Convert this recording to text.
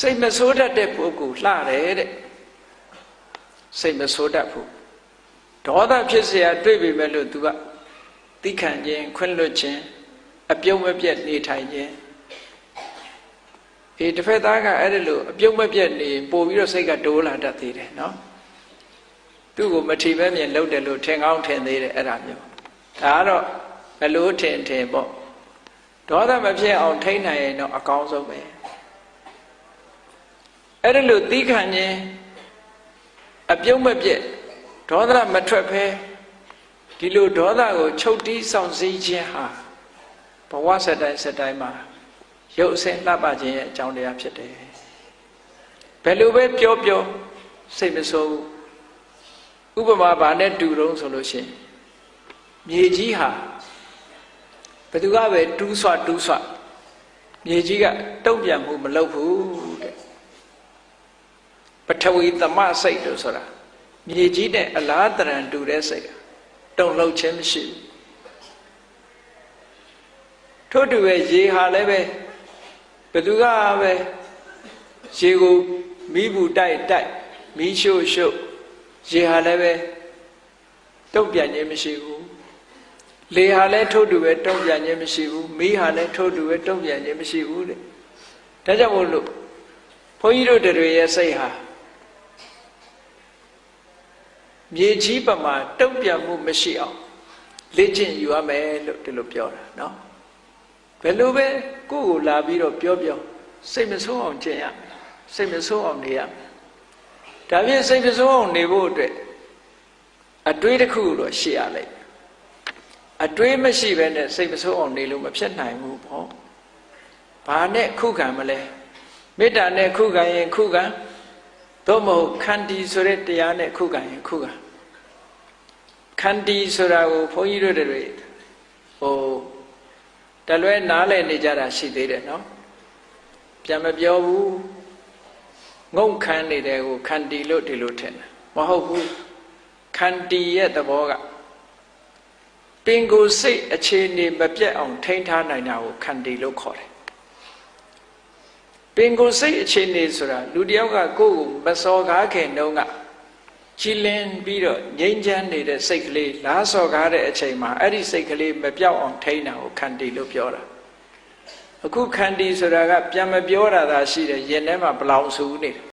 စိတ်မဆိုးတတ်တဲ့ပုဂ္ဂိုလ်လှတယ်တဲ့စိတ်မဆိုးတတ်ဘူးဒေါသဖြစ်เสียတွေ့ပြီမဲ့လို့ तू ကတိခံခြင်းခွင့်လွတ်ခြင်းအပြုံးမပြတ်နေထိုင်ခြင်းအေးတစ်ဖက်သားကအဲ့ဒါလို့အပြုံးမပြတ်နေပို့ပြီးတော့စိတ်ကတိုးလာတတ်သေးတယ်နော်သူ့ကိုမထီပဲမြင်လုပ်တယ်လို့ထင်ကောင်းထင်သေးတယ်အဲ့ဒါမျိုးဒါကတော့ဘလို့ထင်ထင်ပေါ့ဒေါသမဖြစ်အောင်ထိန်းနိုင်ရင်တော့အကောင်းဆုံးပဲ အဲ့ဒါလို့သီးခံခြင်းအပြုံးမပြတ်ဒေါသမထွက်ဖဲဒီလိုဒေါသကိုချုပ်တီးဆောင်စည်းခြင်းဟာဘဝစတိုင်းစတိုင်းမှာရုပ်အစင်းလှပခြင်းရဲ့အကြောင်းတရားဖြစ်တယ်ဘယ်လိုပဲပြောပြောစိတ်မဆိုးဘူးဥပမာဘာနဲ့တူတုံးဆိုလို့ရှိရင်မြေကြီးဟာဘယ်သူကပဲတူးဆွတူးဆွမြေကြီးကတုံ့ပြန်မှုမလုပ်ဘူးတဲ့ ပထဝီသမစိတ်လို့ဆိုတာမြေကြီးနဲ့အလားတရံတူတဲ့စိတ်တုံလှုပ်ခြင်းမရှိဘူးထို့တူပဲရေဟာလည်းပဲဘယ်သူကပဲရေကိုမိဘူးတိုက်တိုက်မိရှို့ရှို့ရေဟာလည်းပဲတုံ့ပြန်ခြင်းမရှိဘူးလေဟာလည်းထို့တူပဲတုံ့ပြန်ခြင်းမရှိဘူးမိဟာလည်းထို့တူပဲတုံ့ပြန်ခြင်းမရှိဘူးတဲ့ဒါကြောင့်မို့လို့ဘုန်းကြီးတို့တွေရဲ့စိတ်ဟာ မြေကြီးပမာတုံ့ပြန်မှုမရှိအောင်လေ့ကျင့်ယူရမယ်လို့ဒီလိုပြောတာเนาะဘယ်လိုပဲကိုယ့်ကိုလာပြီးတော့ပြောပြောစိတ်မဆိုးအောင်ကျင့်ရမယ်စိတ်မဆိုးအောင်နေရမယ်ဒါဖြင့်စိတ်မဆိုးအောင်နေဖို့အတွက်အတွေးတစ်ခုတော့ရှိရလိမ့်မယ်အတွေးမရှိဘဲနဲ့စိတ်မဆိုးအောင်နေလို့မဖြစ်နိုင်ဘူးပေါ့ဘာနဲ့ခုခံမလဲမေတ္တာနဲ့ခုခံရင်ခုခံ သို့မဟုတ်ခန္တီဆိုတဲ့တရားနဲ့ခုခံရင်ခုခံခန္တီဆိုတာကိုဘုန်းကြီးတို့တွေဟိုတလွဲနားလည်နေကြတာရှိသေးတယ်နော်ပြန်မပြောဘူးငုံခမ်းနေတဲ့ကိုခန္တီလို့ဒီလိုထင်တယ်မဟုတ်ဘူးခန္တီရဲ့သဘောကပင်ကိုယ်စိတ်အခြေအနေမပြတ်အောင်ထိန်းထားနိုင်တာကိုခန္တီလို့ခေါ်တယ် ပင်ကိုယ်စိတ်အခြေအနေဆိုတာလူတယောက်ကကိုယ့်ကိုမစော်ကားခင်တုန်းကကြည်လင်းပြီးတော့ငြိမ်းချမ်းနေတဲ့စိတ်ကလေးလားစော်ကားတဲ့အချိန်မှာအဲ့ဒီစိတ်ကလေးမပြောက်အောင်ထိန်းတာကိုခန္တီလို့ပြောတာအခုခန္တီဆိုတာကပြန်မပြောတာသာရှိတယ်ရင်ထဲမှာဘလောင်ဆူနေတယ်